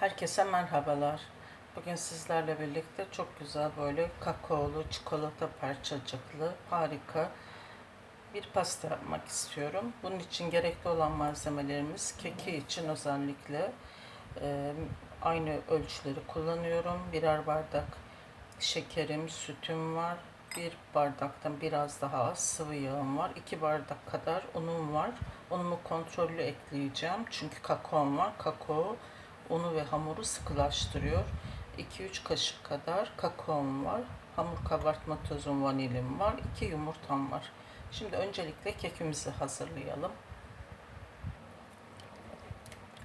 Herkese merhabalar. Bugün sizlerle birlikte çok güzel böyle kakaolu, çikolata parçacıklı harika bir pasta yapmak istiyorum. Bunun için gerekli olan malzemelerimiz keki için özellikle e, aynı ölçüleri kullanıyorum. Birer bardak şekerim, sütüm var. Bir bardaktan biraz daha az sıvı yağım var. İki bardak kadar unum var. Unumu kontrollü ekleyeceğim. Çünkü kakaom var. Kakao unu ve hamuru sıkılaştırıyor. 2-3 kaşık kadar kakaom var. Hamur kabartma tozum, vanilim var. 2 yumurtam var. Şimdi öncelikle kekimizi hazırlayalım.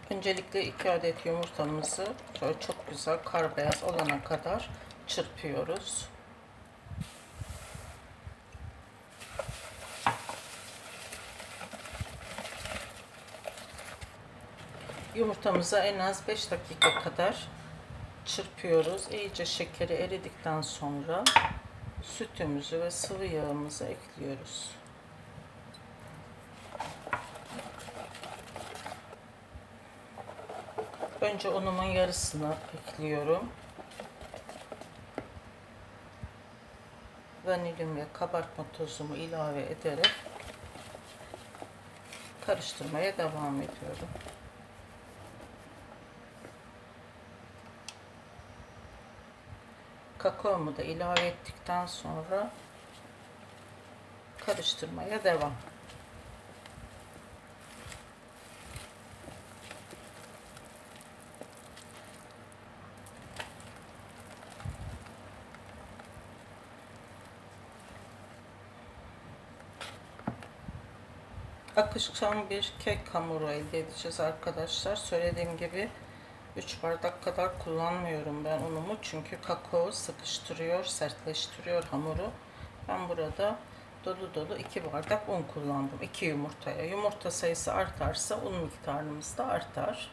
Öncelikle 2 adet yumurtamızı şöyle çok güzel kar beyaz olana kadar çırpıyoruz. Yumurtamızı en az 5 dakika kadar çırpıyoruz. İyice şekeri eridikten sonra sütümüzü ve sıvı yağımızı ekliyoruz. Önce unumun yarısını ekliyorum. Vanilim ve kabartma tozumu ilave ederek karıştırmaya devam ediyorum. Kakaomu da ilave ettikten sonra karıştırmaya devam. Akışkan bir kek hamuru elde edeceğiz arkadaşlar. Söylediğim gibi 3 bardak kadar kullanmıyorum ben unumu çünkü kakao sıkıştırıyor, sertleştiriyor hamuru. Ben burada dolu dolu 2 bardak un kullandım. 2 yumurtaya. Yumurta sayısı artarsa un miktarımız da artar.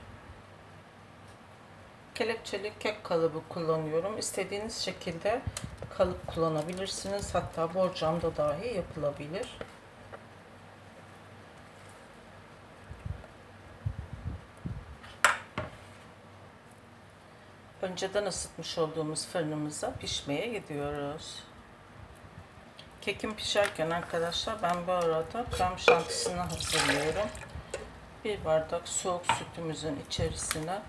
Kelepçeli kek kalıbı kullanıyorum. İstediğiniz şekilde kalıp kullanabilirsiniz. Hatta borcamda dahi yapılabilir. Önceden ısıtmış olduğumuz fırınımıza pişmeye gidiyoruz. Kekim pişerken arkadaşlar ben bu arada krem şantisini hazırlıyorum. Bir bardak soğuk sütümüzün içerisine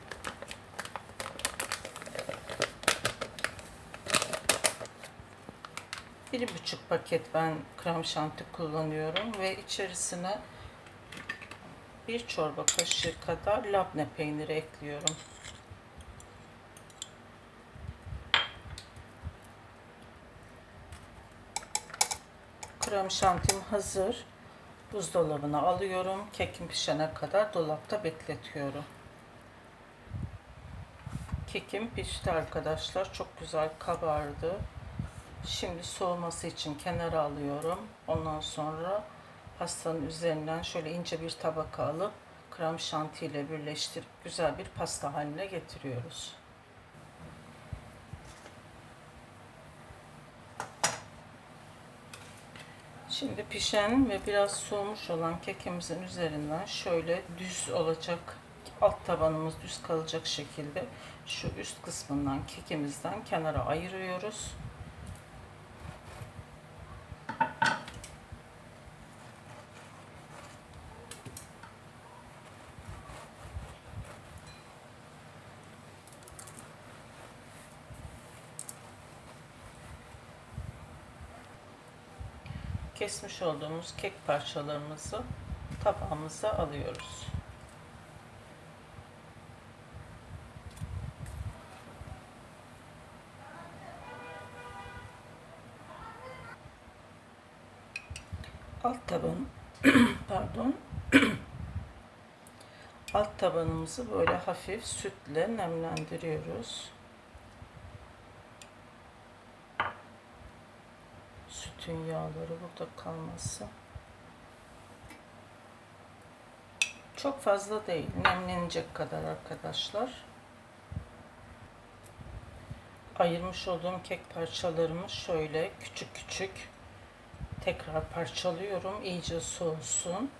bir buçuk paket ben krem şanti kullanıyorum ve içerisine bir çorba kaşığı kadar labne peyniri ekliyorum. Krem şantim hazır. Buzdolabına alıyorum. Kekim pişene kadar dolapta bekletiyorum. Kekim pişti arkadaşlar. Çok güzel kabardı. Şimdi soğuması için kenara alıyorum. Ondan sonra pastanın üzerinden şöyle ince bir tabaka alıp krem şanti ile birleştirip güzel bir pasta haline getiriyoruz. Şimdi pişen ve biraz soğumuş olan kekimizin üzerinden şöyle düz olacak, alt tabanımız düz kalacak şekilde şu üst kısmından kekimizden kenara ayırıyoruz. Kesmiş olduğumuz kek parçalarımızı tabağımıza alıyoruz. Alt taban pardon alt tabanımızı böyle hafif sütle nemlendiriyoruz. Bütün yağları burada kalması. Çok fazla değil. Nemlenecek kadar arkadaşlar. Ayırmış olduğum kek parçalarımı şöyle küçük küçük tekrar parçalıyorum. İyice soğusun.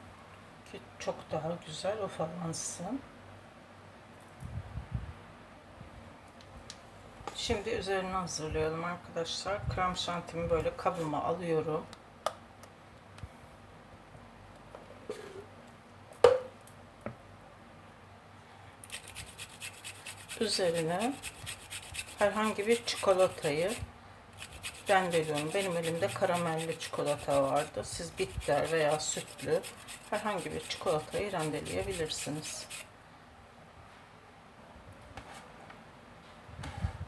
Ki çok daha güzel ufalansın. Şimdi üzerine hazırlayalım arkadaşlar. Krem şantimi böyle kabıma alıyorum. Üzerine herhangi bir çikolatayı rendeliyorum. Benim elimde karamelli çikolata vardı. Siz bitter veya sütlü herhangi bir çikolatayı rendeleyebilirsiniz.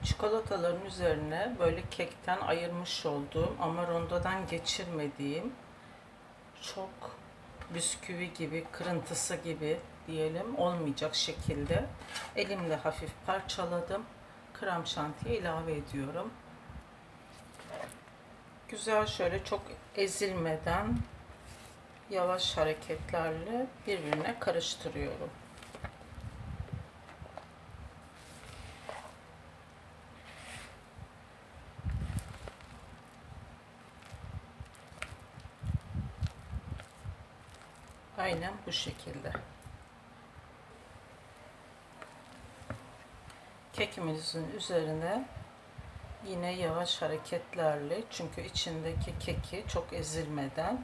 Çikolataların üzerine böyle kekten ayırmış olduğum ama rondodan geçirmediğim çok bisküvi gibi, kırıntısı gibi diyelim olmayacak şekilde elimle hafif parçaladım. Krem şantiye ilave ediyorum. Güzel şöyle çok ezilmeden yavaş hareketlerle birbirine karıştırıyorum. Aynen bu şekilde. Kekimizin üzerine yine yavaş hareketlerle çünkü içindeki keki çok ezilmeden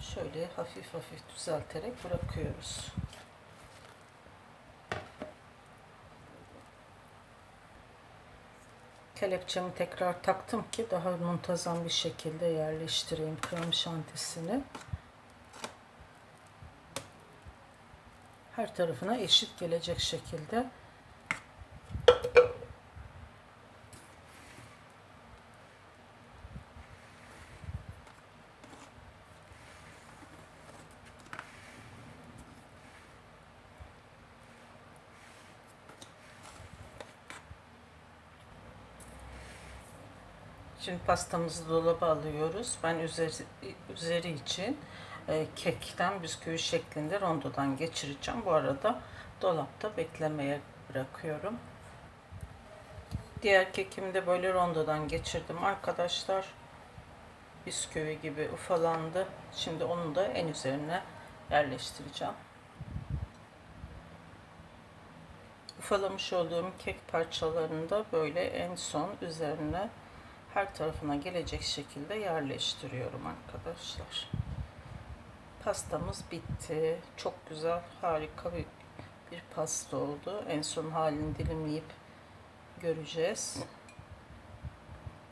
şöyle hafif hafif düzelterek bırakıyoruz. Kelepçemi tekrar taktım ki daha muntazam bir şekilde yerleştireyim krem şantisini. Her tarafına eşit gelecek şekilde Şimdi pastamızı dolaba alıyoruz. Ben üzeri, üzeri için e, kekten bisküvi şeklinde rondodan geçireceğim. Bu arada dolapta beklemeye bırakıyorum. Diğer kekimi de böyle rondodan geçirdim arkadaşlar. Bisküvi gibi ufalandı. Şimdi onu da en üzerine yerleştireceğim. Ufalamış olduğum kek parçalarını da böyle en son üzerine her tarafına gelecek şekilde yerleştiriyorum arkadaşlar. Pastamız bitti. Çok güzel, harika bir, bir pasta oldu. En son halini dilimleyip göreceğiz.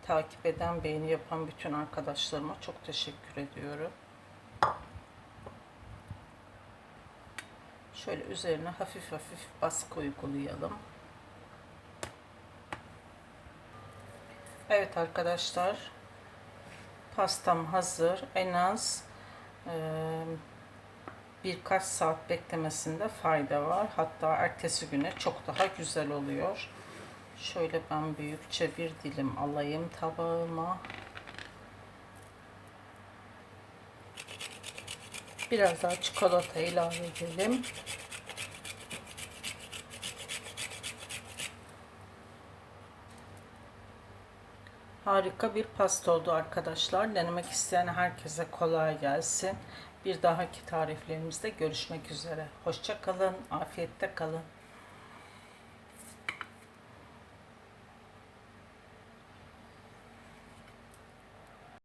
Takip eden, beğeni yapan bütün arkadaşlarıma çok teşekkür ediyorum. Şöyle üzerine hafif hafif baskı uygulayalım. Evet arkadaşlar pastam hazır. En az e, birkaç saat beklemesinde fayda var. Hatta ertesi güne çok daha güzel oluyor. Şöyle ben büyükçe bir dilim alayım tabağıma. Biraz daha çikolata ilave edelim. Harika bir pasta oldu arkadaşlar. Denemek isteyen herkese kolay gelsin. Bir dahaki tariflerimizde görüşmek üzere. Hoşça kalın, afiyette kalın.